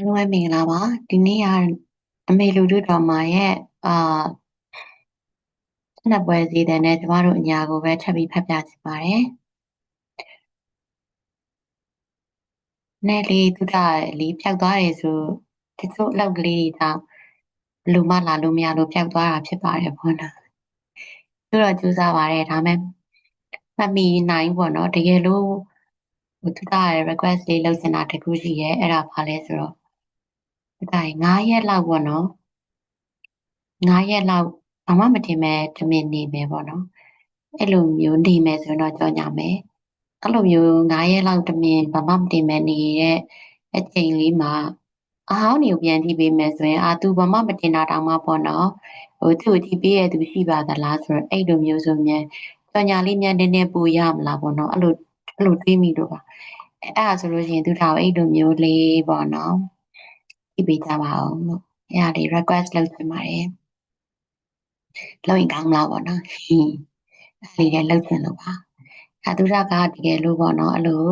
အားလုံးပဲမင်္ဂလာပါဒီနေ့ကအမေလူတို့တော်မရဲ့အာနှစ်ပွဲစီတဲ့နဲ့ကျမတို့အညာကိုပဲထပ်ပြီးဖတ်ပြချင်ပါတယ်နဲ့လေးသူကလေးပျောက်သွားတယ်ဆိုတချို့အလောက်ကလေးတွေတော့လူမလာလို့မရလို့ပျောက်သွားတာဖြစ်ပါတယ်ဘောနော်သူတော့ကြိုးစားပါတယ်ဒါမဲ့မှတ်မိနိုင်ပေါ့နော်တကယ်လို့သူက request လေးလုပ်ချင်တာတခုရှိရဲ့အဲ့ဒါဘာလဲဆိုတော့ ဒါ9ရက်လောက်ပေါ့နော်9ရက်လောက်ဘာမှမတင်မဲ့တမင်နေမယ်ပေါ့နော်အဲ့လိုမျိုးနေမယ်ဆိုတော့ကြောညာမယ်အဲ့လိုမျိုး9ရက်လောက်တမင်ဘာမှမတင်မဲ့နေတဲ့အချိန်လေးမှာအဟောင်းနေပြန်ကြည့်ပေးမယ်ဆိုရင်အာသူဘာမှမတင်တာတောင်မှပေါ့နော်ဟိုသူ့ကြည့်ပေးရသူရှိပါသလားဆိုတော့အဲ့လိုမျိုးဆိုမြန်ကြောညာလေးမြန်တင်းတင်းပူရမလားပေါ့နော်အဲ့လိုအဲ့လိုတွေးမိလို့ပါအဲ့ဒါဆိုလို့ရှိရင်သူထားအဲ့လိုမျိုးလေးပေါ့နော် ကြည့်ပေးကြပါအောင်လို့အဲ့ဒါလေး request လုပ်ချင်ပါတယ်လုပ်ရင်ကောင်းမလားပေါ့နော်အဲ့ဒီလည်းလုပ်ချင်လို့ပါအတူရကတကယ်လို့ပေါ့နော်အဲ့လို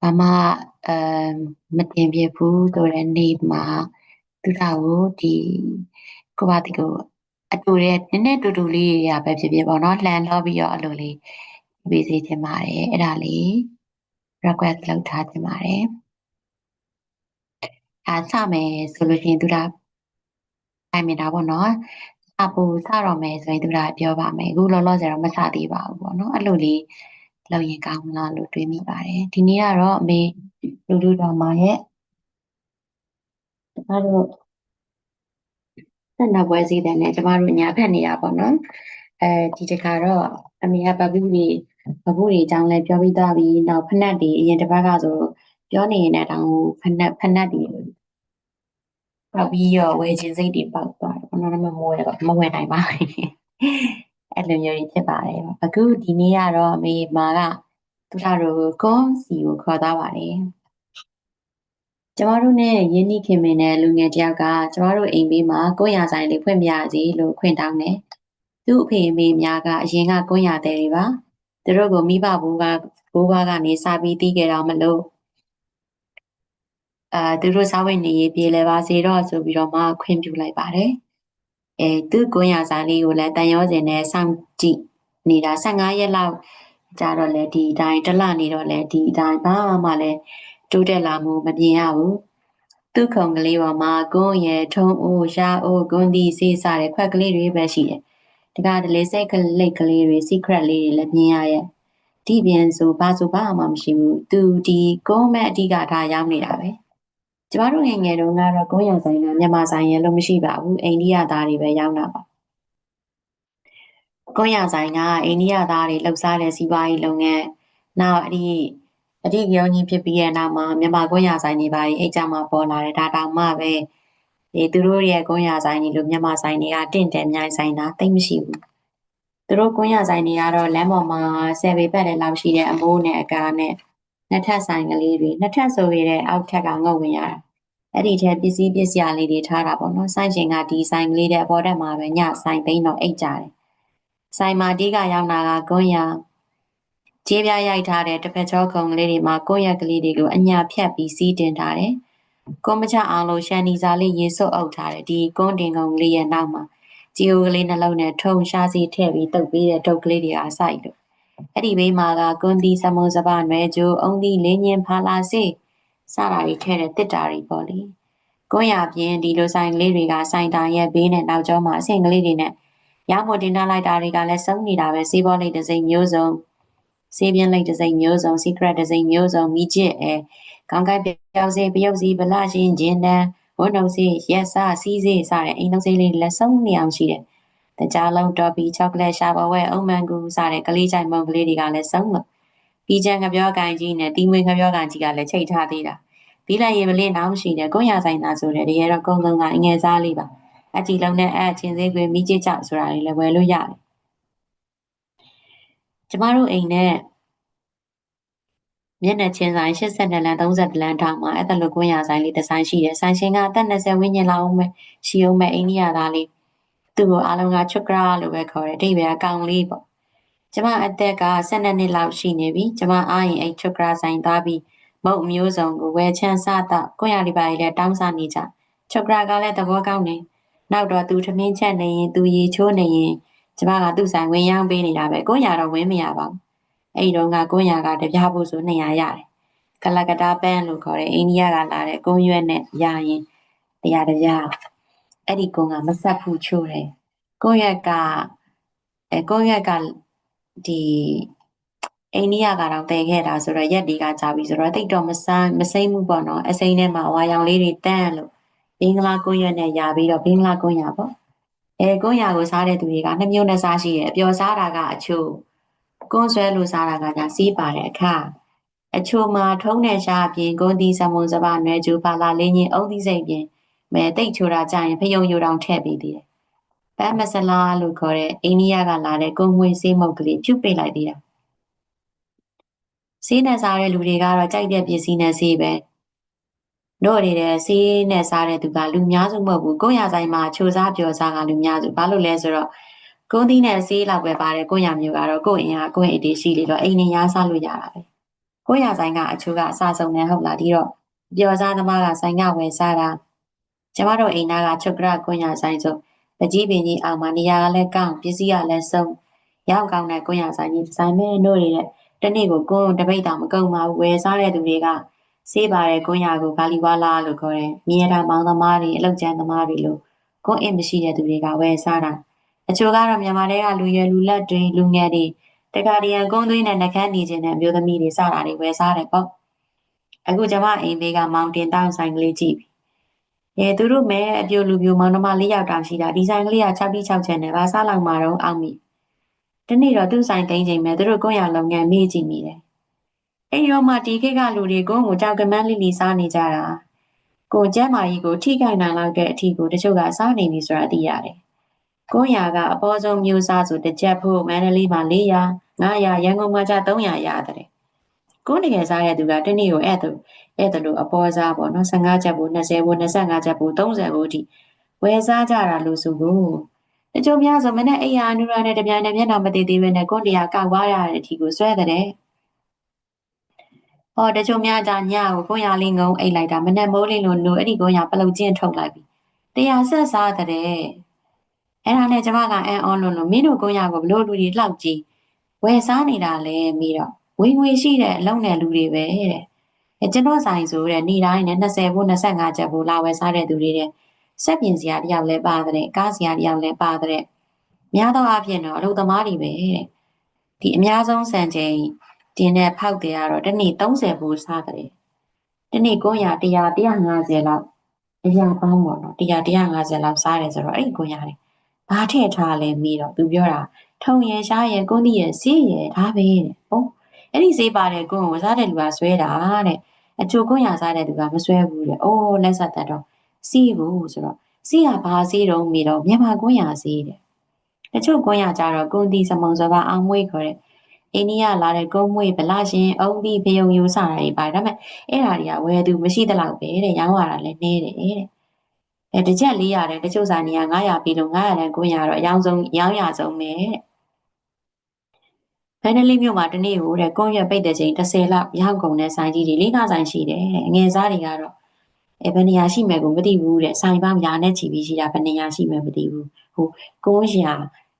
ဘာမှအဲမတင်ပြဘူးဆိုတဲ့နေ့မှာသူကကိုဒီကိုပါတီကိုအတူရဲ့နည်းနည်းတူတူလေးရပဲဖြစ်ဖြစ်ပေါ့နော်လှန်တော့ပြီးတော့အဲ့လိုလေးပေးစီချင်ပါတယ်အဲ့ဒါလေး request လုပ်ထားချင်ပါတယ် အားစမယ်ဆိုလို့ရှိရင်သူကတိုင်မြင်တာပေါ့နော်အပူစတော့မယ်ဆိုရင်သူကပြောပါမယ်အခုလောလောဆယ်တော့မစသေးပါဘူးပေါ့နော်အဲ့လိုလေးလုပ်ရင်ကောင်းမလားလို့တွေးမိပါတယ်ဒီနေ့ကတော့အမေလူလူတော်မရဲ့ကျမတို့ဆက်နပွဲစည်းတဲ့နဲ့ကျမတို့ညာဖက်နေတာပေါ့နော်အဲဒီတခါတော့အမေကဘဘူးကြီးဘဘူးကြီးအကြောင်းလဲပြောပြီးသားပြီးနောက်ဖက်နှက်တွေအရင်တစ်ပတ်ကဆို ပြောနေရင်လည်းတောင်ဖက်နှက်ဖက်နှက်တွေပေါက်ပြီးတော့ဝယ်ခြင်းစိတ်တွေပေါက်သွားတယ်ဘယ်တော့မှမဝယ်တော့မဝယ်နိုင်ပါဘူးအဲ့လိုမျိုးကြီးဖြစ်ပါတယ်အခုဒီနေ့ကတော့အမေမာကသူတို့ကွန်စီကိုခေါ်သားပါတယ်ကျမတို့နဲ့ယင်းနှိခင်မင်းနဲ့လူငယ်တယောက်ကကျမတို့အိမ်ဘေးမှာကိုရဆိုင်လေးဖွင့်ပြစီလို့ခွင့်တောင်းတယ်သူ့အဖေအမေများကအရင်ကကိုရတဲ့တွေပါသူတို့ကိုမိဘဘိုးကဘိုးဘွားကနေစာပြီးတီးကြတော့မလို့ အာသူတို့စားဝတ်နေရေးပြေလဲပါစေတော့ဆိုပြီးတော့မှခွင့်ပြုလိုက်ပါတယ်အဲသူ့ကွန်ရဆိုင်လေးကိုလည်းတန်ရောစင်နဲ့စောင့်ကြည့်နေတာ15ရက်လောက်ကြာတော့လေဒီအတိုင်းတလနေတော့လေဒီအတိုင်းဘာမှလည်းတိုးတက်လာမှုမမြင်ရဘူးသူ့ခုံကလေးပေါ်မှာကွန်းရဲ့ထုံးအိုးရှားအိုးကွန်းဒီစေးစားတဲ့ခွက်ကလေးတွေပဲရှိတယ်တကားတလေစိတ်ကလိတ်ကလေးတွေ secret လေးတွေလည်းမြင်ရရဲ့ဒီပြန်ဆိုဘာဆိုဘာမှမရှိဘူးသူဒီကုန်းမဲ့အဓိကထားရောက်နေတာပဲ ကျမတို့ငယ်ငယ်တုန်းကတော့ကုန်းရဆိုင်ကမြန်မာဆိုင်ရဲ့လို့မရှိပါဘူးအိန္ဒိယသားတွေပဲရောက်တာပါကုန်းရဆိုင်ကအိန္ဒိယသားတွေလှုပ်ရှားတဲ့စီးပွားရေးလုပ်ငန်းနောက်အဒီအတိကြောင်းကြီးဖြစ်ပြီးတဲ့နောက်မှာမြန်မာကွန်ရဆိုင်တွေပါအဲ့ကြမှာပေါ်လာတယ်ဒါတောင်မှပဲဒီသူတို့ရဲ့ကွန်ရဆိုင်တွေလို့မြန်မာဆိုင်တွေကတင့်တယ်မြိုင်ဆိုင်တာတိတ်မရှိဘူးသူတို့ကွန်ရဆိုင်တွေကတော့လမ်းပေါ်မှာဆယ်ပေပတ်တဲ့လောက်ရှိတဲ့အမိုးနဲ့အကာနဲ့ နှစ်ထပ်ဆိုင်ကလေးတွေနှစ်ထပ်ဆိုရတဲ့အောက်ထက်ကငုတ်ဝင်ရတာအဲ့ဒီထဲပစ္စည်းပစ္စယလေးတွေထားတာပေါ့နော်ဆိုင်ရှင်ကဒီဆိုင်ကလေးတဲ့အပေါ်တက်မှာပဲညဆိုင်သိန်းတော့အိတ်ကြတယ်ဆိုင်မာတီးကရောက်လာကကွန်ရကြေးပြားရိုက်ထားတဲ့တစ်ဖက်ချောခုံကလေးတွေမှာကိုယ့်ရက်ကလေးတွေကိုအညာဖြတ်ပြီးစီးတင်ထားတယ်။ကွန်မချအောင်လို့ရှန်နီစာလေးရေစွတ်အုပ်ထားတယ်ဒီကွန်တင်ကုံကလေးရဲ့နောက်မှာဂျီယိုကလေးနှလုံးနဲ့ထုံရှားစီထည့်ပြီးတုပ်ပေးတဲ့တုပ်ကလေးတွေအားစိုက်လို့ အဲ့ဒီဘေးမှာကကွန်တီစမုံစပနွယ်ကျိုးအုံဒီလင်းညင်ဖာလာစေစတာတွေထည့်တဲ့တစ်တာတွေပေါ့လေ။ကွန်ရပြင်ဒီလိုဆိုင်ကလေးတွေကဆိုင်တာရဲ့ဘေးနဲ့နောက်ကျောမှာအဆင့်ကလေးတွေနဲ့ရမို့တင်ထားလိုက်တာတွေကလည်းစုံနေတာပဲစေးဘောလေးတစ်စိမ့်မျိုးစုံဆေးပြင်းလိုက်တစ်စိမ့်မျိုးစုံ secret တစ်စိမ့်မျိုးစုံမိကျစ်အဲခေါင်းကိုက်ပြောက်စေးပယုတ်စီဗလာရှင်ဂျင်တန်ဝတ်နှုတ်စေးရက်စစီးစေးစတဲ့အိမ်လုံးစေးလေးလက်ဆုံးနေအောင်ရှိတယ် တကြားလုံးတော်ပီချောကလက်ရှာဘဝဲအုံမန်ကူစတဲ့ကလေးချိုင်မုံကလေးတွေကလည်းဆုံးလို့ပြီးချန်ငပြောကန်ကြီးနဲ့တီမွေငပြောကန်ကြီးကလည်းချိတ်ထားသေးတာပြီးလိုက်ရေပလေးနောက်ရှိတယ်ကိုရဆိုင်သားဆိုတဲ့တကယ်တော့ကုန်းကုန်းကအငယ်စားလေးပါအကြည်လုံးနဲ့အချင်းသေးကွေမိကျစ်ချဆိုတာတွေလည်းဝယ်လို့ရတယ်ကျမတို့အိမ်နဲ့မျက်နှာချင်းဆိုင်82လမ်း30လမ်းထောင်မှာအဲ့ဒါလိုကွင်းရဆိုင်လေးဒီဇိုင်းရှိတယ်ဆိုင်ရှင်ကအသက်20ဝန်းကျင်လောက်အောင်ပဲရှိအောင်ပဲအိန္ဒိယသားလေး သူ့ကိုအားလုံးကချွတ်ကရာလို့ပဲခေါ်တယ်အတိပဲအကောင်လေးပေါ့ကျမအသက်က12နှစ်လောက်ရှိနေပြီကျမအားရင်အဲ့ချွတ်ကရာဆိုင်သားပြီးမုတ်မျိုးစုံကိုဝယ်ချမ်းစတော့ကိုရဒီပါကြီးလည်းတောင်းစားနေကြချုပ်ကရာကလည်းသဘောကောင်းနေနောက်တော့သူထမင်းချက်နေရင်သူရေချိုးနေရင်ကျမကသူ့ဆိုင်ဝင်ရောင်းပေးနေတာပဲကိုရတော့ဝင်မရပါဘူးအဲ့ဒီတော့ကကိုရကတပြားဖို့ဆို200ရတယ်ကလကတာပန်းလို့ခေါ်တဲ့အိန္ဒိယကလာတဲ့ကုန်းရွက်နဲ့ရရင်တရားတပြား အဲ့ဒီကုန်းကမဆက်ဘူးချိုးတယ်ကုန်းရွက်ကအဲကုန်းရွက်ကဒီအိန္ဒိယကတော့တည်ခဲ့တာဆိုတော့ရက်ဒီကကြာပြီဆိုတော့တိတ်တော့မဆန်းမစိမ့်မှုပေါ့နော်အစိမ့်ထဲမှာဝါရောင်လေးတွေတန်းလို့ဘင်္ဂလားကုန်းရွက်နဲ့ယာပြီးတော့ဘင်္ဂလားကုန်းရွက်ပေါ့အဲကုန်းရွက်ကိုစားတဲ့သူတွေကနှစ်မျိုးနဲ့စားရှိတယ်အပျော်စားတာကအချို့ကုန်းဆွဲလို့စားတာကညာစီးပါတယ်အခါအချို့မှာထုံးတဲ့ရှားအပြင်ကုန်းသီးစမုံစပါနွယ်ကျူပါလာလေးချင်းအုံသီးစိတ်ပြင် မဲတိတ်ချိုတာကြရင်ဖယုံယိုတောင်ထည့်ပေးသေးတယ်။ပန်းမစလာလို့ခေါ်တဲ့အိန္ဒိယကလာတဲ့ကုန်းမွေးစေးမုတ်ကလေးဖြုတ်ပေးလိုက်သေးတာ။ဆေးနဲ့စားတဲ့လူတွေကတော့ကြိုက်တဲ့ပစ္စည်းနဲ့ဆေးပဲတို့နေတဲ့ဆေးနဲ့စားတဲ့သူကလူများစုမဟုတ်ဘူးကိုရဆိုင်မှာချိုစားပြောစားကလူများစုဘာလို့လဲဆိုတော့ကုန်းသီးနဲ့ဆေးလောက်ပဲပါတယ်ကိုရမျိုးကတော့ကိုအင်အားကိုအင်တီရှိလေတော့အိမ်နေရစားလို့ရတာပဲကိုရဆိုင်ကအချိုကအစဆုံးနေဟုတ်လားဒီတော့ပြောစားသမားကဆိုင်ကဝယ်စားတာ ကျမတို့အိမ်သားကချုပ်ကရကိုရဆိုင်ဆိုပကြီးပင်ကြီးအောင်မနေရာကလည်းကောင်းပစ္စည်းကလည်းဆုံးရောက်ကောင်းတဲ့ကိုရဆိုင်ကြီးဒီဇိုင်းမဲတို့တွေတဲ့တနေ့ကိုကွန်းတပိတ်တောင်မကုန်ပါဘူးဝယ်စားတဲ့သူတွေကဆေးပါတဲ့ကွန်းရကိုဂါလီဝါလာလို့ခေါ်တယ်မြေတာမောင်သမားတွေအလောက်ကျန်သမားတွေလို့ကွန်းအင်မရှိတဲ့သူတွေကဝယ်စားတာအချို့ကတော့မြန်မာတွေကလူရွယ်လူလက်တွေလူငယ်တွေတက္ကရာကုန်းသွင်းတဲ့နှကန်းနေခြင်းနဲ့မျိုးသမီးတွေစတာတွေဝယ်စားတယ်ပေါ့အခုကျမအိမ်လေးကမောင်တင်တောင်းဆိုင်ကလေးကြည့်ပြီ အဲသူတို့မဲအပြိုလူပြိုမောင်နှမလေးယောက်တောင်ရှိတာဒီဆိုင်ကလေးက6ပြီး6ချင်တယ်ဘာစားလောက်မှာတော့အောင်မိတနေ့တော့သူ့ဆိုင်တိုင်းချိန်မဲ့သူတို့ကိုရလုံငန်းမေးကြည့်မိတယ်။အဲ့ရောမှဒီခေတ်ကလူတွေကိုကိုကြောက်ကမန်းလိလိစားနေကြတာ။ကိုကျမ်းမာကြီးကိုထိခိုက်နိုင်လောက်တဲ့အထီကိုတချို့ကစားနေပြီဆိုတာသိရတယ်။ကိုရကအပေါ်ဆုံးမျိုးစားဆိုတစ်ချက်ဖို့မန္တလေးမှာ400 900ရန်ကုန်မှာကျ300ရတယ်။ ကိုတကယ်စားတဲ့သူကတနေ့ကိုအဲ့ဒါအဲ့ဒါလိုအပေါ်စားပေါ့နော်15ချက်ဖို့20ဖို့25ချက်ဖို့30ဖို့အထိဝယ်စားကြတာလို့ဆိုကိုတချို့များဆိုမနဲ့အိယာအနုရနဲ့တပြိုင်တည်းမျက်နှာမသေးသေးပဲနဲ့ကိုယ်တရားကောက်သွားရတဲ့အထိကိုဆွဲတဲ့ဟောတချို့များကြညကိုကိုရလေးငုံအိတ်လိုက်တာမနဲ့မိုးလေးလိုနိုးအဲ့ဒီကိုရပလုတ်ချင်းထုတ်လိုက်ပြီတရားဆက်စားတဲ့အဲ့ဒါနဲ့ကျမကအန်အွန်လို့လို့မင်းတို့ကိုရကိုဘလို့လူတွေလှောက်ကြည့်ဝယ်စားနေတာလဲပြီးတော့ ဝင်ငွေရှိတဲ့အလုံးနဲ့လူတွေပဲတဲ့အဲကျွန်တော်ဆိုင်ဆိုတဲ့နေ့တိုင်းနဲ့20ဘို့25ချက်ဘို့လာဝယ်စားတဲ့သူတွေတဲ့စက်ပြင်စရာတယောက်လည်းပါတဲ့ကားစရာတယောက်လည်းပါတဲ့များသောအားဖြင့်တော့အလုပ်သမားတွေပဲတဲ့ဒီအများဆုံးစံချိန်တင်တဲ့ဖောက်တွေကတော့တစ်နေ့30ဘူးစားတဲ့တနေ့900 100 150လောက်အရာပေါင်းပေါ့နော်100 150လောက်စားတယ်ဆိုတော့အဲ့ဒီ900တယ်ဘာထည့်ထားလဲမေးတော့သူပြောတာထုံရယ်ရှားရယ်ကုန်းသီးရယ်စီးရယ်ဒါပဲတဲ့ဟုတ် အဲ့ဒီစေးပါတဲ့ကုန်းကိုစားတဲ့လူကဆွဲတာတဲ့အချိုကုန်းရစားတဲ့သူကမဆွဲဘူးတဲ့အိုးလက်ဆက်တတ်တော့စီးဘူးဆိုတော့စီးရဘာစီးတော့မိတော့မြန်မာကွန်းရစီးတယ်တချို့ကွန်းရကြတော့ကွန်တီစမုံစပါအောင်မွေးခေါ်တဲ့အိန္ဒိယလာတဲ့ကုန်းမွေးဗလာရှင်အုံဒီဖယုံယူစတာတွေပါတယ်ဒါပေမဲ့အဲ့ဓာတွေကဝယ်သူမရှိတလောက်ပဲတဲ့ရောင်းရတာလည်းနည်းတယ်တဲ့အဲတစ်ချက်400တဲ့တချို့ဆိုင်တွေက900ပြီးလို့900တန်း900တော့အယောင်ဆုံးရောင်းရဆုံးပဲတဲ့ ဖန်နလီမြို့မှာတနေ့ကိုတဲ့ကွန်ရက်ပိတ်တဲ့ချိန်30လောက်ရောက်ကုန်တဲ့ဆိုင်ကြီးတွေလေးကားဆိုင်ရှိတယ်တဲ့အငယ်စားတွေကတော့အဲဘယ်နေရာရှိမယ်ကိုမသိဘူးတဲ့ဆိုင်ပေါင်းရာနဲ့ချီပြီးရှိတာဘယ်နေရာရှိမယ်မသိဘူးဟိုကိုးရာ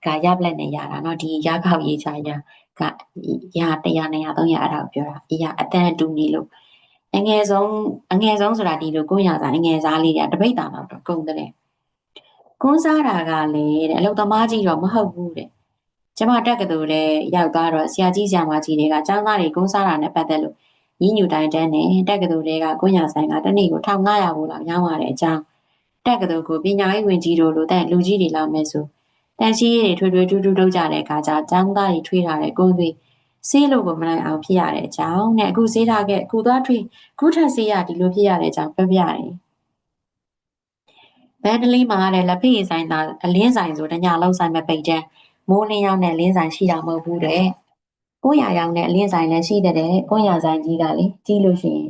ကရပလက်နဲ့ရတာเนาะဒီရခောက်ရေးချရာကရာ100 200 300အဲ့ဒါကိုပြောတာအရာအတန်တူနေလို့အငယ်ဆုံးအငယ်ဆုံးဆိုတာဒီလိုကိုးရာစာအငယ်စားလေးတွေကတပိတ်တာတော့ကုန်တယ်ကွန်းစားတာကလည်းတဲ့အလုသမားကြီးတော့မဟုတ်ဘူးတဲ့ ကျမတက်ကတူလည်းရောက်သွားတော့ဆရာကြီးဆရာမကြီးတွေကចောင်းသားတွေကွန်းစားတာနဲ့ပတ်သက်လို့ရင်းညူတိုင်းတန်းနဲ့တက္ကသိုလ်တွေကကွန်ရဆိုင်ကတနေ့ကို1500ဘူးလောက်ရောင်းရတဲ့အကြောင်းတက္ကသိုလ်ကိုပညာရေးဝင်ကြီးတို့လိုတဲ့လူကြီးတွေလောက်မဲ့ဆိုတန်ရှိရေးတွေထွေထွေထူးထူးလုပ်ကြတဲ့အခါကျចောင်းသားတွေထွေးထားတဲ့ကုန်းသွေးဆေးလို့ကိုမနိုင်အောင်ဖြစ်ရတဲ့အကြောင်းနဲ့အခုဆေးထားခဲ့အခုသွားထွေးခုထပ်ဆေးရဒီလိုဖြစ်ရတဲ့အကြောင်းပြောပြရတယ်ဘန်ဒလီမှာတဲ့လက်ဖေးဆိုင်သားအလင်းဆိုင်ဆိုတညာလောက်ဆိုင်မဲ့ပိတ်တဲ့ မိုးလင်းရောက်တဲ့လင်းဆိုင်ရှိတာမဟုတ်ဘူးတဲ့ကိုရရောင်နဲ့အလင်းဆိုင်လည်းရှိတဲ့ကိုရဆိုင်ကြီးကလေကြီးလို့ရှိရင်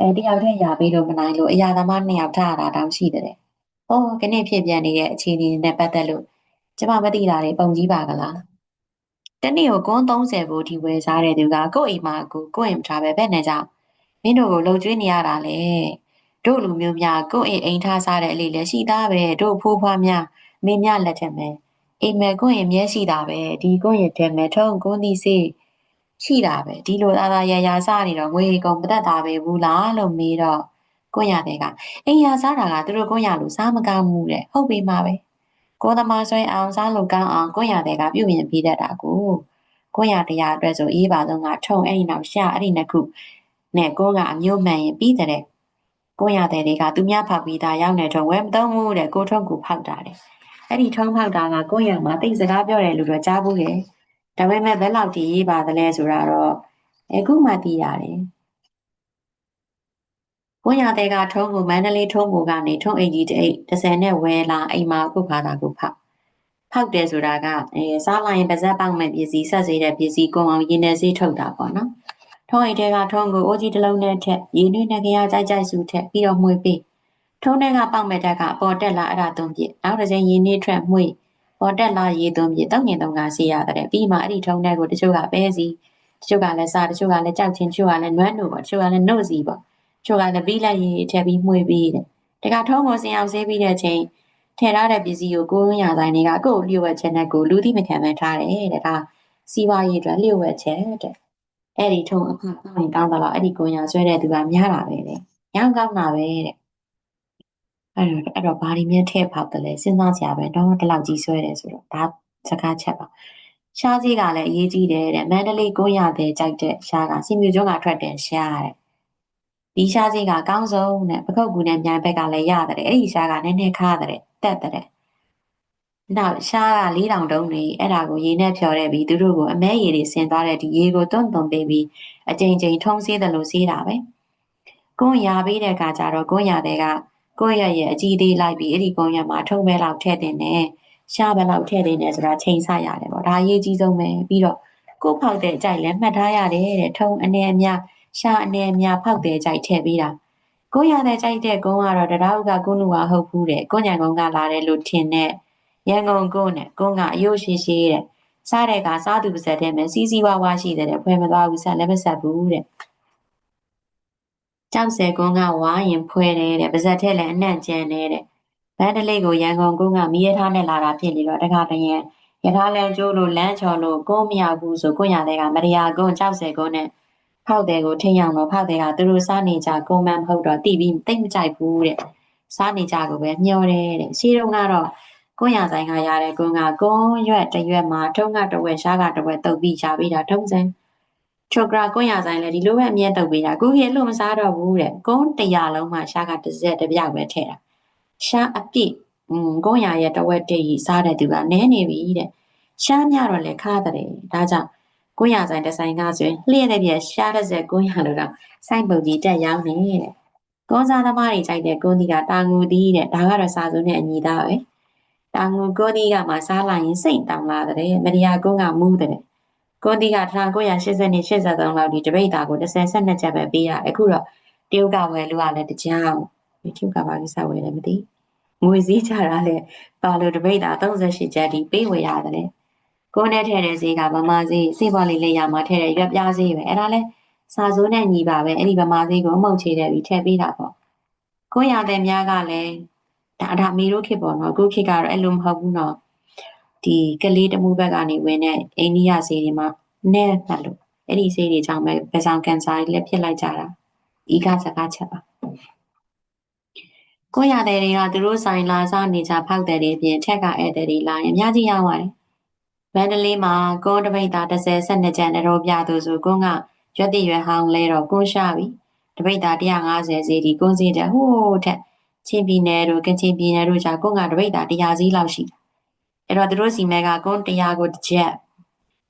အဲတယောက်တည်းရပြီးတော့မနိုင်လို့အရာသမားနှစ်ယောက်ထားတာတောင်ရှိတဲ့။အော်ခဏဖြစ်ပြန်နေတဲ့အခြေအနေနဲ့ပတ်သက်လို့ကျမမသိတာတွေပုံကြီးပါကလား။တနေ့ကိုကွန်း30ကိုဒီဝယ်စားတဲ့သူကကိုယ့်အိမ်မှာကိုကိုယ့်အိမ်ထားပဲဘယ်နဲ့ကြောင့်မင်းတို့ကိုလှုပ်ကြွေးနေရတာလေတို့လူမျိုးများကိုယ့်အိမ်အိမ်ထားစားတဲ့အလေးလည်းရှိသားပဲတို့ဖိုးဖွားများမင်းများလက်ထက်မယ် အိမ်မယ်ကိုယ့်ရင်မျက်ရှိတာပဲဒီကိုယ့်ရင်ထဲမယ်ထုံးကိုင်းသီးစေးရှိတာပဲဒီလိုသာသာရရစားနေတော့ငွေကုန်မတတ်တာပဲဘူးလားလို့မေးတော့ကိုရတဲ့ကအိမ်ရစားတာကသူတို့ကိုရလို့စားမကောင်းဘူးတဲ့ဟုတ်ပြီမှာပဲကိုသမားဆွဲအောင်စားလို့ကောင်းအောင်ကိုရတဲ့ကပြုပြင်ပြီးတတ်တာကိုကိုရတရားအတွက်ဆိုအေးပါဆုံးကထုံအဲ့ဒီနောက်ရှာအဲ့ဒီနှစ်ခုနဲ့ကိုကအမျိုးမှန်ရင်ပြီးတဲ့ကိုရတဲ့တွေကသူများဖောက်ပြီးသားရောက်နေထုံဝဲမသုံးဘူးတဲ့ကိုထုံကိုဖောက်တာတဲ့ အဲ့ဒီထုံဖောက်တာကကိုရမှာတိတ်စကားပြောတယ်လို့တော့ကြားဘူးရဲ့ဒါပေမဲ့ဘယ်လောက်ထိရေးပါသလဲဆိုတာတော့အခုမှသိရတယ်ကိုရတဲ့ကထုံးကိုမန္တလေးထုံးကိုကနေထုံးအိမ်ကြီးတိတ်30နဲ့ဝဲလာအိမ်မှာခုခါတာကိုဖောက်ဖောက်တယ်ဆိုတာကအဲစားလိုက်ရင်ပါဇက်ပေါက်မဲ့ပစ္စည်းဆက်စေတဲ့ပစ္စည်းကုန်အောင်ရင်းနေစေးထုတ်တာပေါ့နော်ထုံးအိမ်တဲကထုံးကိုအိုးကြီးတစ်လုံးနဲ့ထက်ရင်းနှွေးနဲ့ကြရကြိုက်ကြိုက်စုထက်ပြီးတော့မှွေပေး ထုံးတဲ့ကပေါက်မဲ့တက်ကအပေါ်တက်လာအဲ့ဒါသုံးပြနောက်တစ်ချိန်ရင်းနှွေးထွက်မှွေပေါ်တက်လာရေးသုံးပြတောက်ငင်သုံးကစီရတယ်ပြီးမှအဲ့ဒီထုံးတဲ့ကိုတချို့ကပဲစီတချို့ကလည်းစားတချို့ကလည်းကြောက်ချင်းတချို့ကလည်းနွမ်းနို့ပေါ့တချို့ကလည်းနှုတ်စီပေါ့တချို့ကလည်းပြီးလိုက်ရေးထည့်ပြီးမှွေပြီးတဲ့တကထုံးကိုစင်အောင်ဆေးပြီးတဲ့ချိန်ထည့်ထားတဲ့ပစ္စည်းကိုကိုယ်ရဆိုင်တွေကကိုယ်လျှို့ဝှက်ချက်နဲ့ကိုလူသိမခံပဲထားတယ်တဲ့ဒါစီးပွားရေးအတွက်လျှို့ဝှက်ချက်တဲ့အဲ့ဒီထုံအဖကောင်းရင်ကောင်းတော့အဲ့ဒီကိုညာဆွဲတဲ့သူကများတာပဲတဲ့ညောင်းကောင်းတာပဲတဲ့ အဲ့တော့အဲ့တော့ဘာဒီမြဲထဲဖောက်တယ်လဲစဉ်းစားကြပဲတော့ဒီလောက်ကြီးဆွဲတယ်ဆိုတော့ဒါစကားချက်ပါရှားကြီးကလည်းအရေးကြီးတယ်တဲ့မန္တလေးကိုရတဲ့ကြိုက်တဲ့ရှားကစီမြူကျွန်းကထွက်တယ်ရှားတဲ့ဒီရှားကြီးကကောင်းဆုံးတဲ့ပခုတ်ကူနဲ့မြိုင်ဘက်ကလည်းရတယ်အဲ့ဒီရှားကနည်းနည်းခါတဲ့တက်တဲ့နောက်ရှားက၄တောင်တုံးနေအဲ့ဒါကိုရေနဲ့ဖြော်တဲ့ပြီးသူတို့ကိုအမဲရည်တွေဆင်သွားတဲ့ဒီရေကိုတွန်းတွန်းပေးပြီးအကြိမ်ကြိမ်ထုံးဆေးတယ်လို့ဆေးတာပဲကွန်ရပေးတဲ့အခါကျတော့ကွန်ရတဲ့က ကိုယ့်ရဲ့ရဲ့အကြီးသေးလိုက်ပြီးအဲ့ဒီကွန်ရမှာထုံးမဲလောက်ထည့်တင်တယ်ရှားဘယ်လောက်ထည့်တင်တယ်ဆိုတာချိန်ဆရတယ်ပေါ့ဒါအရေးကြီးဆုံးပဲပြီးတော့ကိုဖောက်တဲ့အကြိုက်လည်းမှတ်ထားရတယ်တဲ့ထုံးအနေအများရှားအနေအများဖောက်တဲ့အကြိုက်ထည့်ပေးတာကိုရတဲ့ကြိုက်တဲ့ကုန်းကတော့တရားဥကကုနုဝါဟုတ်ဘူးတဲ့ကိုညံကုန်းကလာတယ်လို့ထင်တဲ့ရန်ကုန်ကုန်းနဲ့ကုန်းကအယိုးရှိရှိတဲ့စားတဲ့ကစားသူပါစက်တဲ့မဲ့စီးစီးဝါးဝါရှိတဲ့ဖွဲမသွားဘူးဆက်လည်းမဆက်ဘူးတဲ့ ကြောက်စဲကုန်းကဝါရင်ဖွဲတယ်တဲ့ပါစက်ထဲလည်းအနှံ့ကျန်နေတဲ့ဗန်ဒလေးကိုရန်ကုန်ကုန်းကမီးရထားနဲ့လာတာဖြစ်နေတော့တခါတည်းရထားလမ်းကျိုးလို့လမ်းချော်လို့ကုန်းမရောက်ဘူးဆိုကိုညာတဲ့ကမရယာကုန်းကြောက်စဲကုန်းနဲ့ဖောက်တယ်ကိုထိအောင်တော့ဖောက်တယ်ကသူတို့စားနေကြကုန်းမမဟုတ်တော့တိပြီးတိတ်မကြိုက်ဘူးတဲ့စားနေကြကိုပဲမျောတယ်တဲ့ရှင်းတော့ကတော့ကွန်ရဆိုင်ကရတဲ့ကွန်ကကွန်ရွက်တရွက်မှာထုံးကတဝက်ရှားကတဝက်တုပ်ပြီးရှားပြီးတာထုံးစံ ချိုကရာကွန်ရဆိုင်လည်းဒီလိုပဲအမြဲတုပ်ပြီးတာခုခေတ်လို့မစားတော့ဘူးတဲ့ကွန်တရာလုံးမှာရှားကတစ်စက်တစ်ပြောက်ပဲထည့်တာရှားအပြည့်อืมကွန်ရရဲ့တဝက်တည်းကြီးစားတဲ့သူကနဲနေပြီတဲ့ရှားမြတော့လည်းခါတဲ့ဒါကြောင့်ကွန်ရဆိုင်တစ်ဆိုင်ကဆိုရင်လျှက်တဲ့ပြရှားတဲ့စက်ကွန်ရလို့တော့စိုက်ပုံကြီးတက်ရောက်နေတဲ့ကွန်စားသမားတွေကြိုက်တဲ့ကွန်ဒီကတာငူသီးတဲ့ဒါကတော့စာစုံနဲ့အညီသားပဲတောင်ငူကိုဒီကမှစားလိုက်ရင်စိတ်တောင်လာတဲ့မရိယာကုန်းကမူးတဲ့ ကိုဒီက1980နဲ့83လောက်ဒီတပိတ်တာကို30 12ချက်ပဲပေးရအခုတော့တရုတ်ကဝယ်လို့ရလဲတကြောင်ဒီတရုတ်ကဘာကိစ္စဝယ်လဲမသိငွေစည်းချတာလဲပါလို့တပိတ်တာ38ချက်ဒီပေးဝယ်ရတယ်ကိုနဲ့ထည့်တဲ့ဈေးကဗမာဈေးစေးပွားလေးလေးရမှာထည့်တဲ့ရွက်ပြားဈေးပဲအဲ့ဒါလဲစာစိုးနဲ့ညီပါပဲအဲ့ဒီဗမာဈေးကိုအမုတ်ချေတဲ့ပြီးထည့်ပေးတာပေါ့ကိုရတဲ့များကလည်းဒါဒါမေတို့ခေတ်ပေါ့နော်အခုခေတ်ကတော့အဲ့လိုမဟုတ်ဘူးနော် ဒီကလေးတမှုဘက်ကနေဝင်တဲ့အိန္ဒိယဆေးတွေမှာနဲ့မှတ်လို့အဲ့ဒီဆေးတွေကြောင့်ပဲပဇောင်ကန်ဆာတွေလည်းဖြစ်လိုက်ကြတာဤကစကားချက်ပါကိုရတဲ့တွေကသူတို့ဆိုင်လာစားနေကြဖောက်တဲ့တွေအပြင်ထက်ကဧည့်သည်တွေလာရင်အများကြီးရောက်ပါတယ်မန္တလေးမှာကုန်းတပိတ်သား30 12ကျန်တော့ပြသူဆိုကုန်းကရွက်တိရွယ်ဟောင်းလဲတော့ကုန်းရှာပြီတပိတ်သား150စီဒီကုန်းစီတဲ့ဟိုးထက်ချင်းပြည်နယ်တို့ကချင်ပြည်နယ်တို့ကြာကွန်းကတပိတ်တာ100စီးလောက်ရှိတယ် အဲ့တော့သူတို့စီမဲကကွန်း100ကိုတစ်ချက်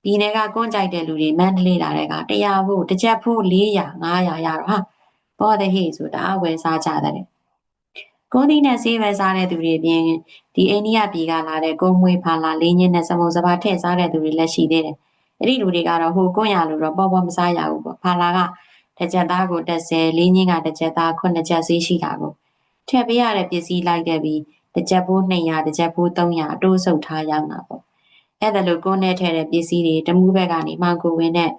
ပြည်နယ်ကကွန်းကြိုက်တဲ့လူတွေမန္တလေးလာတဲ့က100ဖို့တစ်ချက်ဖို့400 500ရတော့ဟာဘောတဲ့ဟေ့ဆိုတာဝယ်စားကြတယ်ကွန်းဒီနဲ့ဆေးပဲစားတဲ့သူတွေပြင်ဒီအိန္ဒိယပြည်ကလာတဲ့ကုန်းမွေးဖာလာလေးညင်းနဲ့စမုံစပါထည့်စားတဲ့သူတွေလည်းရှိသေးတယ်အဲ့ဒီလူတွေကတော့ဟိုကွန်းရလို့တော့ပေါ့ပေါ့မစားရဘူးပေါ့ဖာလာကတစ်ချက်သားကို30လေးညင်းကတစ်ချက်သား9ချက်ဈေးရှိတာကိုထည့်ပေးရတဲ့ပစ္စည်းလိုက်တဲ့ပြီး တစ်ချက်ပိုး200တစ်ချက်ပိုး300အတိုးဆုပ်ထားရောက်တာပေါ့အဲ့ဒါလို့ကိုနဲ့ထည့်တဲ့ပစ္စည်းတွေတမှုဘက်ကနေမှောင်ကိုဝင်တဲ့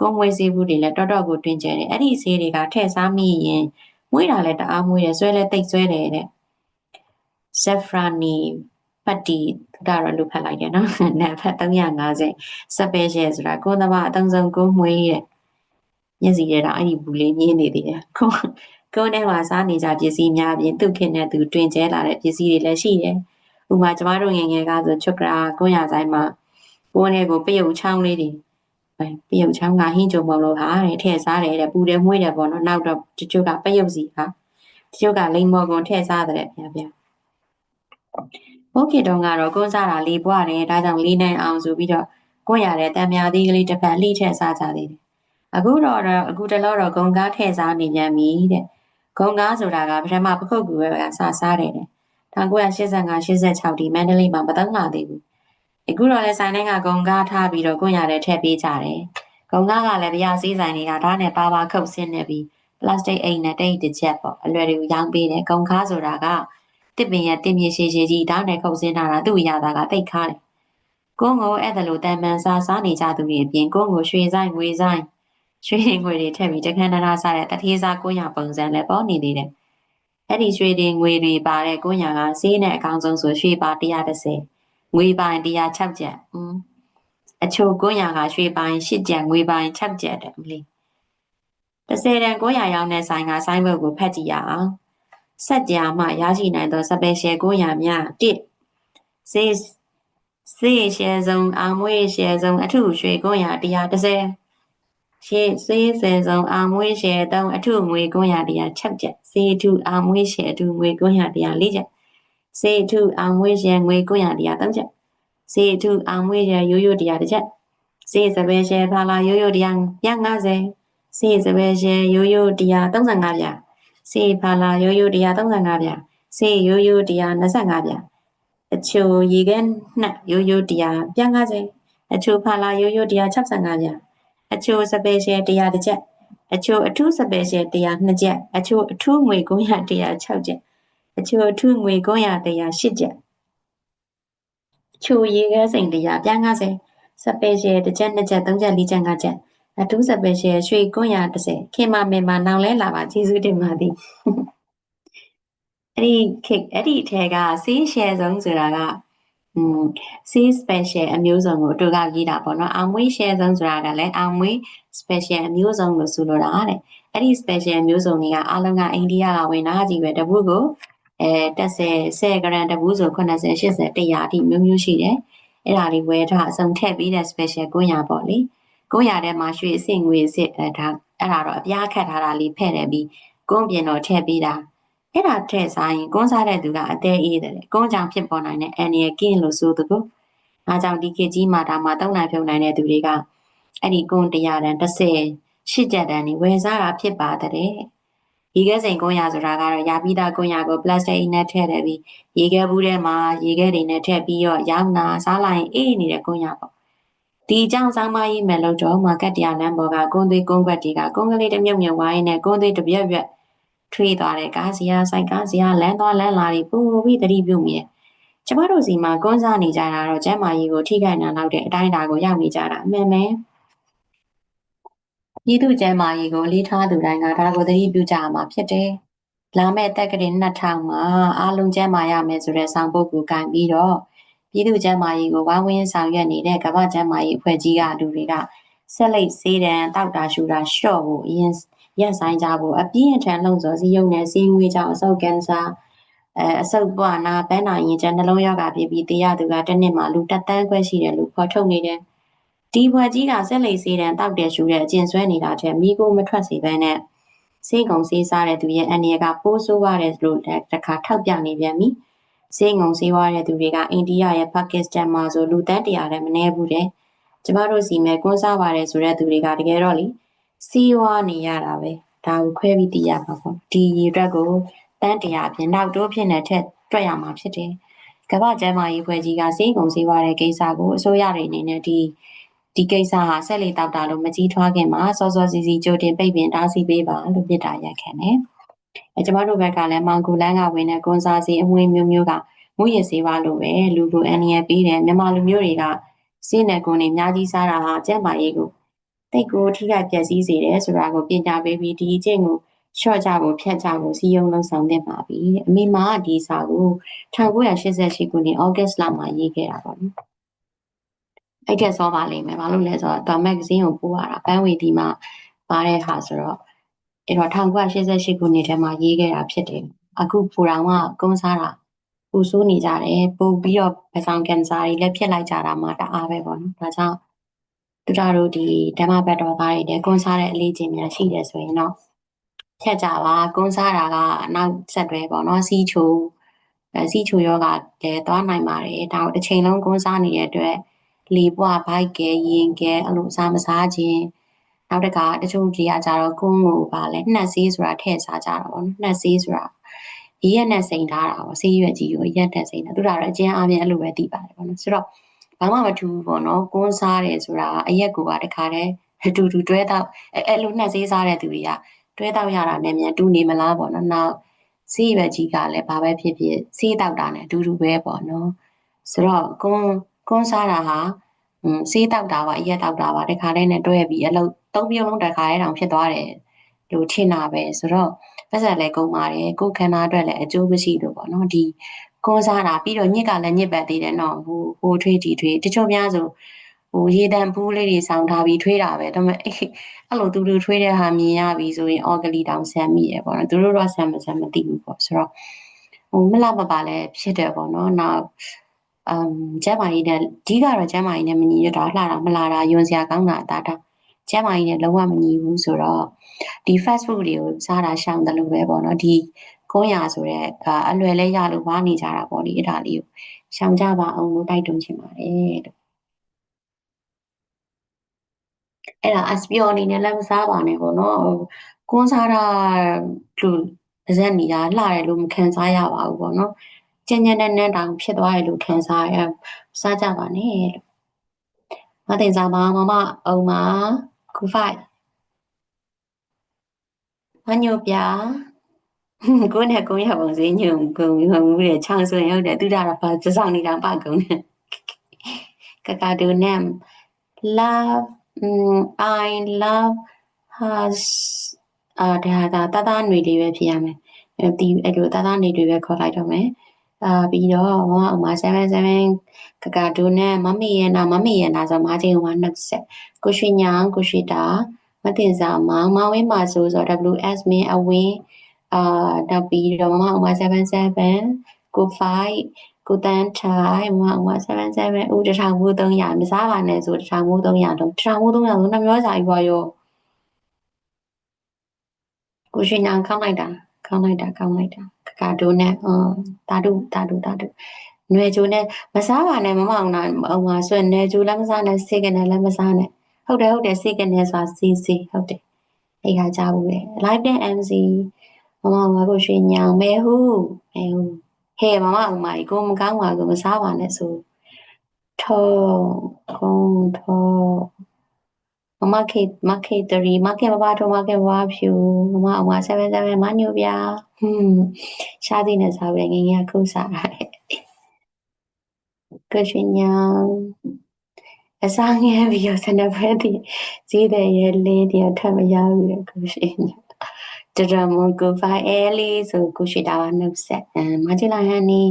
ကုန်းမွေးဆေးဘူးတွေလည်းတော်တော်ကိုတွင်ကျဲတယ်အဲ့ဒီဆေးတွေကထည့်စားမိရင်မွေးတာလည်းတအားမွေးတယ်ဆွဲလည်းတိတ်ဆွဲတယ်တဲ့ Safrani ပတ်တီဒါတော့လူဖတ်လိုက်တယ်နော်နံပါတ်350 special ဆိုတာကိုယ်သဘာအတုံးဆုံးကိုမွေးတဲ့မျက်စီထဲတော့အဲ့ဒီဘူးလေးမြင်နေသေးတယ်ကို ကိုယ်ထဲမှာစားနေကြပစ္စည်းများပြင်သူခင်နဲ့သူတွင်ကျဲလာတဲ့ပစ္စည်းတွေလည်းရှိတယ်ဥပမာကျမတို့ငယ်ငယ်ကဆိုချွတ်ကရာကိုရဆိုင်မှာကိုယ်နဲ့ကိုပယုတ်ချောင်းလေးတွေအဲပယုတ်ချောင်းကဟင်းကြုံမလို့ဟာတဲ့ထည့်စားတယ်တဲ့ပူတယ်မွေးတယ်ပေါ့နော်နောက်တော့တချို့ကပယုတ်စီဟာတချို့ကလိမ္မော်ကုန်ထည့်စားတယ်ဗျာဗျာဘုတ်ခေတုံးကတော့ကိုယ်စားတာလေးပွားတယ်ဒါကြောင့်လေးနိုင်အောင်ဆိုပြီးတော့ကိုယ်ရတဲ့တံမြာသေးကလေးတစ်ပတ်လှိထည့်စားကြသေးတယ်အခုတော့အခုတလောတော့ဂုံကားထည့်စားနေပြန်ပြီတဲ့ ဂုံကားဆိုတာကပထမပခုတ်ကူပဲကစားစားတယ်တဲ့1985 86ဒီမန္တလေးမှာမသုံးလာသေးဘူးအခုတော့လည်းဆိုင်တိုင်းကဂုံကားထားပြီးတော့ကိုယ်ရတဲ့ထည့်ပေးကြတယ်ဂုံကားကလည်းဗျာစည်းဆိုင်တွေကဓာတ်နဲ့ပါပါခုတ်ဆင်းနေပြီးပလတ်စတစ်အိမ်နဲ့တိတ်တစ်ချက်ပေါ့အလွယ်တကူရောင်းပေးတယ်ဂုံကားဆိုတာကတစ်ပင်ရဲ့တင်မြေရှည်ရှည်ကြီးဓာတ်နဲ့ခုတ်ဆင်းထားတာသူ့ရတာကတိတ်ခါတယ်ကိုငိုအဲ့ဒါလိုတန်မှန်စားစားနေကြသူတွေအပြင်ကိုငိုရွှေဆိုင်ငွေဆိုင် ရွှေငွေတွေထည့်ပြီးတခန်းတရာစားတဲ့တထေးစားကိုရပုံစံလည်းပေါ်နေသေးတယ်အဲ့ဒီရွှေတွေငွေတွေပါတဲ့ကိုညာကဈေးနဲ့အကောင်းဆုံးဆိုရွှေပါ130ငွေပိုင်106ကျပ်อืมအချိုကိုညာကရွှေပိုင်8ကျပ်ငွေပိုင်6ကျပ်တဲ့မလီ30တန်900ရောင်းတဲ့ဆိုင်ကဆိုင်ဘုတ်ကိုဖတ်ကြည့်ရအောင်စက်ကြာမှရရှိနိုင်သော special 900များ1ဈေးဈေးရှယ်ဆုံးအောင်မွေးရှယ်ဆုံးအထုရွှေ900 130 ရှေးစေးဆယ်ဆုံးအာမွေးရှယ်တုံးအထုငွေ900တရား6ချက်စေးထုအာမွေးရှယ်အထုငွေ900တရား4ချက်စေးထုအာမွေးရှယ်ငွေ900တရား3ချက်စေးထုအာမွေးရှယ်ရိုးရိုးတရား1ချက်စေးစပယ်ရှယ်ဖာလာရိုးရိုးတရား50စေးစပယ်ရှယ်ရိုးရိုးတရား35ပြစေးဖာလာရိုးရိုးတရား35ပြစေးရိုးရိုးတရား25ပြအချိုရေခဲနှက်ရိုးရိုးတရား50အချိုဖာလာရိုးရိုးတရား65ပြ အချိုစပယ်ရှယ်100တစ်ချက်အချိုအထူးစပယ်ရှယ်100နှစ်ချက်အချိုအထူးငွေ900 106ချက်အချိုအထူးငွေ900 108ချက်အချိုရေခဲစိန်100ပြား90စပယ်ရှယ်တစ်ချက်နှစ်ချက်သုံးချက်လေးချက်ငါးချက်အထူးစပယ်ရှယ်ရွှေ930ခင်မမေမနောင်လဲလာပါကျေးဇူးတင်ပါသည်အဲ့ဒီခေအဲ့ဒီထဲကစီးရှယ်ဆုံးဆိုတာက อืม C special အမျိုးစုံကိုအတူကရေးတာပေါ့နော်အောင်မွေး share ဆုံးဆိုတာကလည်းအောင်မွေး special အမျိုးစုံလို့ဆိုလိုတာတဲ့အဲ့ဒီ special အမျိုးစုံတွေကအားလုံးကအိန္ဒိယကဝင်တာကြီးပဲတပုကိုအဲ30 10 gram တပုဆို80 80 100အထိမျိုးမျိုးရှိတယ်အဲ့ဒါလေးဝယ်ထားအစုံထည့်ပြီးတဲ့ special 900ပေါ့လေ900ထဲမှာရွှေအစ်စ်ငွေအစ်စ်အဲဒါအဲ့ဒါတော့အပြားခတ်ထားတာလေးဖဲ့တယ်ပြီးကုန်းပြင်တော့ထည့်ပြီးတာ အဲ့ဒါထည့်စားရင်ကွန်းစားတဲ့သူကအသေးအေးတယ်ကွန်းကြောင်ဖြစ်ပေါ်နိုင်တဲ့အန်ရကင်းလို့ဆိုသူကိုအားကြောင့်ဒီခေတ်ကြီးမှာဒါမှတောင်းနိုင်ဖြုံနိုင်တဲ့သူတွေကအဲ့ဒီကွန်းတရားတန်30ရှစ်ချက်တန်နေဝယ်စားတာဖြစ်ပါတယ်ရေခဲစိန်ကွန်းရဆိုတာကတော့ရာပြီးသားကွန်းရကိုပလတ်စတစ်နဲ့ထည့်တယ်ပြီးရေခဲဘူးထဲမှာရေခဲတွေနဲ့ထည့်ပြီးတော့ရောင်းနာစားလိုက်အေးနေတဲ့ကွန်းရပေါ့ဒီအကြောင်းဆောင်းမရေးမယ်လို့တော့မာကတ်တရားလမ်းပေါ်ကကွန်းသွေးကွန်းခွက်တွေကကွန်းကလေးတစ်မြုပ်မြုပ်ဝိုင်းနဲ့ကွန်းသွေးတစ်ပြက်ပြက် ထွေးသွားတဲ့ကားစီယာဆိုင်ကားစီယာလမ်းသွားလမ်းလာတွေပူပြီးတတိပြုမိတယ်။ကျမတို့စီမှာကွန်းစားနေကြတာတော့ကျမ်းမာရေးကိုထိခိုက်နိုင်လောက်တဲ့အတိုင်းအတာကိုရောက်နေကြတာအမှန်ပဲ။ပြည်သူကျမ်းမာရေးကိုအလေးထားသူတိုင်းကဒါကိုသတိပြုကြရမှာဖြစ်တယ်။လာမယ့်တက်ကလေး2000မှာအားလုံးကျမ်းမာရမယ်ဆိုတဲ့ဆောင်ပုဒ်ကိုကင်ပြီးတော့ပြည်သူကျမ်းမာရေးကိုဝိုင်းဝန်းဆောင်ရွက်နေတဲ့ကမ္ဘာကျမ်းမာရေးအဖွဲ့ကြီးကလူတွေကဆက်လက်စေးတံတောက်တာရှူတာရှော့ဖို့အရင် ရက်ဆိုင်ကြဖို့အပြင်းအထန်လှုံ့ဆော်စည်းရုံးတဲ့စီးငွေကြောင့်အဆုတ်ကင်ဆာအဲအဆုတ်ပွားနာပန်းနာရင်ကျနှလုံးရောဂါဖြစ်ပြီးတရားသူကတစ်နှစ်မှာလူတက်တန်းခွဲရှိတယ်လို့ဖော်ထုတ်နေတယ်ဒီဘွယ်ကြီးကဆက်လက်စေးတံတောက်တယ်ရှူတဲ့အကျင့်ဆွဲနေတာတဲ့မိကိုမထွက်စေဘဲနဲ့စေးကုံစေးစားတဲ့သူရဲ့အနေကပိုးဆိုးရတယ်လို့တခါထောက်ပြနေပြန်ပြီစေးငုံစေးဝါတဲ့သူတွေကအိန္ဒိယရဲ့ပါကစ္စတန်မှာဆိုလူတန်းတရာလည်းမနှဲဘူးတဲ့ကျမတို့စီမဲ့ကွန်းစားပါတယ်ဆိုတဲ့သူတွေကတကယ်တော့လေ စီးဝါနေရတာပဲဒါကိုခွဲပြီးသိရမှာပေါ့ဒီရေအတွက်ကိုတန်းတရားပြင်နောက်တိုးဖြစ်နေထက်တွက်ရမှာဖြစ်တယ်ကမ္ဘာ့ကျန်းမာရေးဖွဲ့ကြီးကစေကုံစေးဝါတဲ့ကိစ္စကိုအစိုးရတွေအနေနဲ့ဒီဒီကိစ္စဟာဆက်လက်တောက်တာလို့မကြီးထွားခင်မှာစောစောစီစီကြိုတင်ပိတ်ပင်တားဆီးပေးပါလို့ပြစ်တာရက်ခံတယ်။အဲကျမတို့ဘက်ကလည်းမောင်ကူလန်းကဝင်တဲ့ကွန်စာစီအမွေမျိုးမျိုးကမူရစေပါလို့ပဲလူကိုအန်ရပေးတယ်မြန်မာလူမျိုးတွေကစိနဲ့ကိုယ်နဲ့အများကြီးစားတာဟာကျန်းမာရေးကို တိတ်ကိုထိခိုက်ပျက်စီးစေတယ်ဆိုတာကိုပညာပေးပြီးဒီအကျင့်ကိုရှော့ကြဖို့ဖြတ်ကြဖို့စီယုံလုံးဆောင်သင့်ပါပြီအမေမကဒီစာကို1988ခုနှစ်ဩဂတ်စ်လမှာရေးခဲ့တာပေါ့နော်အဲ့ထက်စောပါလိမ့်မယ်ဘာလို့လဲဆိုတော့ဒါမဂ္ဂဇင်းကိုပို့ရတာပန်းဝေဒီမှာပါတဲ့ဟာဆိုတော့အဲ့တော့1988ခုနှစ်ထဲမှာရေးခဲ့တာဖြစ်တယ်အခုပူတော်ကကုန်းစားတာပူဆိုးနေကြတယ်ပို့ပြီးတော့ပဆောင်ကန်ဆာတွေလည်းဖြစ်လိုက်ကြတာမှတအားပဲပေါ့နော်ဒါကြောင့် သူတို့ဒီဓမ္မဘတ်တော်သားတွေလည်းကုန်းစားတဲ့အလေးချိန်များရှိတယ်ဆိုရင်တော့ဖြတ်ကြပါကုန်းစားတာကနောက်ဆက်တွဲပေါ့နော်စီးချိုအဲစီးချိုယောဂလည်းသွားနိုင်ပါတယ်ဒါတော့တစ်ချိန်လုံးကုန်းစားနေတဲ့အတွက်လေပွားဘိုက်ကဲရင်ကဲအဲ့လိုစားမစားခြင်းနောက်တကတချို့ကြီးကကြတော့ကုန်းကိုပါလဲနှက်ဆေးဆိုတာထည့်စားကြတာပေါ့နော်နှက်ဆေးဆိုတာရက်နဲ့စိန်ထားတာပေါ့ဆေးရွက်ကြီးကိုရက်နဲ့စိန်တာသူတို့ကတော့အကျဉ်းအပြင်အဲ့လိုပဲသိပါတယ်ပေါ့နော်ဆိုတော့ ဘာမှမထူးဘူးပေါ့နော်ကုန်းစားတယ်ဆိုတာအရက်ကိုပါတခါတည်းအတူတူတွဲတော့အဲ့လိုနှက်ဆေးစားတဲ့သူတွေကတွဲတော့ရတာနဲ့မြန်တူနေမလားပေါ့နော်နောက်ဆေးရွက်ကြီးကလည်းဘာပဲဖြစ်ဖြစ်ဆေးတောက်တာနဲ့အတူတူပဲပေါ့နော်ဆိုတော့ကွန်းကွန်းစားတာဟာอืมဆေးတောက်တာပါအရက်တောက်တာပါတခါတည်းနဲ့တွဲပြီးအလုပ်သုံးပြုံးလုံးတခါတည်းတောင်ဖြစ်သွားတယ်လို့ထင်တာပဲဆိုတော့ပတ်စံလည်းကုန်ပါတယ်ကိုယ်ခန္ဓာအတွက်လည်းအကျိုးမရှိလို့ပေါ့နော်ဒီ ကွန်းစားတာပြီးတော့ညစ်ကလည်းညစ်ပတ်သေးတယ်နော်ဟိုဟိုထွေးတီထွေးတချို့များဆိုဟိုရေတံပူးလေးတွေဆောင်းထားပြီးထွေးတာပဲဒါပေမဲ့အဲ့လိုတူတူထွေးတဲ့ဟာမြင်ရပြီဆိုရင်အော်ဂလီတောင်ဆန်မိရပေါ့နော်သူတို့တော့ဆန်မဆန်မသိဘူးပေါ့ဆိုတော့ဟိုမလှမပါလည်းဖြစ်တယ်ပေါ့နော်နောက်အမ်ကျမ်းမာရေးနဲ့ဒီကတော့ကျမ်းမာရေးနဲ့မညီရတာလှတာမလာတာယွန်စရာကောင်းတာအတားတာကျမ်းမာရေးနဲ့လုံးဝမညီဘူးဆိုတော့ဒီ Facebook တွေကိုစားတာရှောင်တယ်လို့ပဲပေါ့နော်ဒီ ကုန်းရဆိုတဲ့အလွယ်လဲရလို့ဝါနေကြတာပေါ့ဒီအဲ့ဒါလေးကိုရှောင်ကြပါအောင်လို့တိုက်တွန်းချင်ပါတယ်လို့အဲ့ဒါအစပီယိုအနေနဲ့လည်းမစားပါနဲ့ပေါ့နော်ကွန်းစားတာလို့ပါဇက်နေတာလှတယ်လို့မခံစားရပါဘူးပေါ့နော်ကျဉ်းကျဉ်းနဲ့နဲ့တောင်ဖြစ်သွားတယ်လို့ခံစားရစားကြပါနဲ့လို့မတင်စားပါမမအုံမကူဖိုက်မညိုပြ ကိုနဲ့ကိုရပုံစင်းညုံဂုံငုံမှုတဲ့ချောင်းစွန်ရောက်တဲ့သူတာကဘာစစောင်းနေတာပါကုန်တယ်ကကဒူနမ် love um, i love has အာဒါဒါတသားຫນွေလေးပဲဖြစ်ရမယ်ဒီအဲ့လိုတသားနေတွေပဲခေါ်လိုက်တော့မယ်အာပြီးတော့ဝမ်အမ77ကကဒူနဲ့မမေရနာမမေရနာဆိုမာချင်းဝမ်20ကိုရွှေညာကိုရွှေတာမတင်စာမမဝင်းပါဆိုဆို WS min အဝင်း အာနောက်ပြီးတော့မမဥမာ77ကို5ကိုတန်းထိုင်မမဥမာ77ဦးတထောင်မိုး300မစားပါနဲ့ဆိုတထောင်မိုး300တော့တထောင်မိုး300ဆိုနှမျိုးစာကြီးပါရောကိုရွှေညာခောင်းလိုက်တာကောင်းလိုက်တာကောင်းလိုက်တာကကာဒိုနဲ့အင်းတာဒုတာဒုတာဒုနွယ်ဂျိုနဲ့မစားပါနဲ့မမအောင်နာအုံပါဆိုနွယ်ဂျိုလည်းမစားနဲ့စေကနေလည်းမစားနဲ့ဟုတ်တယ်ဟုတ်တယ်စေကနေဆိုတာစီစီဟုတ်တယ်အဲ့ခါကြဘူးလေ live တဲ့ MC မမအောင်ကိုရွှေညောင်မဲဟုမဲဟုဟဲ့မမအောင်မကြီးကိုမကောင်းပါဘူးမစားပါနဲ့ဆိုထောခုံးထောမမခေမခေတရီမခေဘဘထုံမခေဘဘဖြူမမအမ77မညိုပြဟွန်းရှားသိနေစားပဲငငယ်ခုစားရတယ်ကရှင်ညာအစားငယ်ပြီးတော့ဆန္ဒပွဲတည်ဈေးတဲ့ရဲ့လေးတည်းထပ်မရဘူးကရှင်ညာ တရမွန်ကိုဖိုင်အဲလီဆိုကိုရှိတာကနှုတ်ဆက်အမ်မချလာဟန်နီ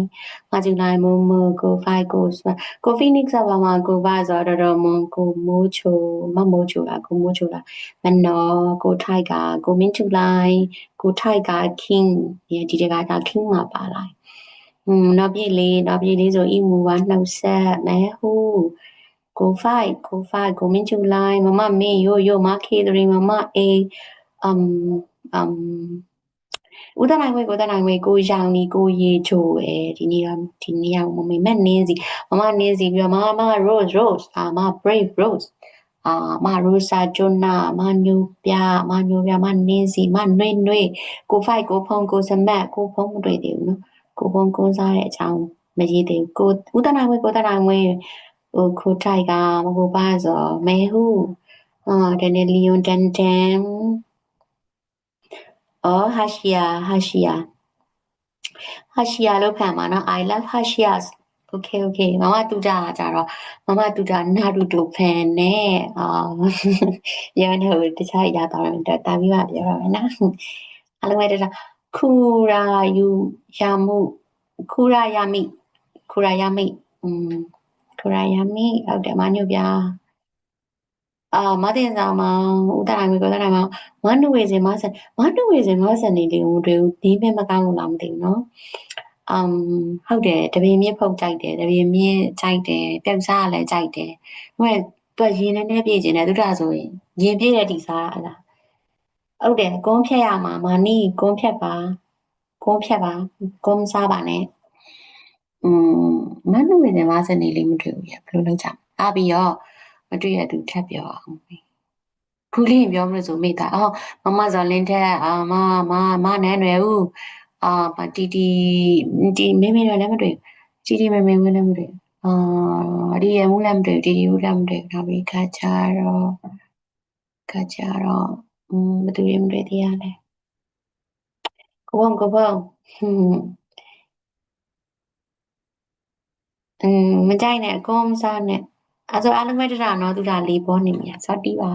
မချလာမမကိုဖိုင်ကိုဆိုကိုဖီနစ်ဆာဘာမကိုဘာဆိုတော့တော်မွန်ကိုမိုးချိုမမိုးချိုလားကိုမိုးချိုလားမနော်ကိုထိုက်ကကိုမင်းချူလိုက်ကိုထိုက်က king ဒီတကက king မှာပါလိုက်อืมတော့ပြည်လေးတော့ပြည်လေးဆိုအီမူကနှုတ်ဆက်မဲဟူကိုဖိုက်ကိုဖိုက်ကိုမင်းချူလိုက်မမမေယိုယိုမခေဒရီမမအေအ မ်အမ်ဦးတနိုင်ဝေကိုတနိုင်ဝေကိုရောင်နီကိုရေချိုအဲဒီနေ့ကဒီနေ့ကမမေမက်နင်းစီမမနင်းစီပြီးတော့မမ rose rose အာမ brave rose အာမရိုစာဂျွနာမညူပြမညူပြမနင်းစီမနှွေ့နှွေ့ကိုဖိုက်ကိုဖုံကိုစမက်ကိုဖုံမတွေ့သေးဘူးနော်ကိုဖုံကုန်းစားတဲ့အကြောင်းမရေးသေးဘူးကိုဦးတနိုင်ဝေကိုတနိုင်ဝေဟိုခိုထိုက်ကမကိုပါဆိုမဲဟုအာဒန်နီလီယွန်တန်တန် အော်ဟာရှီယာဟာရှီယာဟာရှီယာလို့ခံပါနော် I love Hashia okay okay မမတူတာကြတော့မမတူတာနာတူတူဖန်နဲ့အော်ရန်ဟိုတခြားရတာတော့တာပြီးပါပြောရမယ်နော်အားလုံးပဲတခြားခူရာယူယာမှုခူရာယာမိခူရာယာမိอืมခူရာယာမိဟုတ်တယ်မညို့ပြား အာမတင်ဆောင်မောင်ဦးတရာမေကိုတရာမောင်မန်နူဝေစင်မဆန်မန်နူဝေစင်မဆန်နေတယ်ဦးတွေဦးဒီမဲ့မကောင်းလို့လားမသိဘူးနော်အမ်ဟုတ်တယ်တပင်မြစ်ဖုတ်ကြိုက်တယ်တပင်မြစ်ကြိုက်တယ်ပြန်စားရလဲကြိုက်တယ်ဟိုကသူကရင်နဲ့နဲ့ပြည့်ကျင်တယ်သူတရာဆိုရင်ရင်ပြည့်တဲ့တီစားဟလားဟုတ်တယ်ကုန်းဖြတ်ရမှာမာနီကုန်းဖြတ်ပါကုန်းဖြတ်ပါကုန်းစားပါနဲ့อืมမနူဝေစင်မဆန်နေလေးမတွေ့ဘူးရဘယ်လိုလုပ်ကြအာပြီးတော့ မတွေ့ရသူထပ်ပြောအောင်ဖူးလေးပြောမလို့ဆိုမိသားအော်မမဇော်လင်းထက်အာမမမနန်းရွယ်ဦးအာတီတီတီမေမေတော့လည်းမတွေ့တီတီမေမေဝင်လည်းမတွေ့အာဒီရမူလည်းမတွေ့တီတီဦးလည်းမတွေ့နောက်ပြီးခါချတော့ခါချတော့မတူရင်မတွေ့သေးရလဲကိုဘုံကိုဘုံအင်းမကြိုက်နဲ့အကုန်စားနဲ့ အဲဆိုအားလုံးပဲတတာနော်သူတာလေးပေါ်နေမြာစောတီးပါ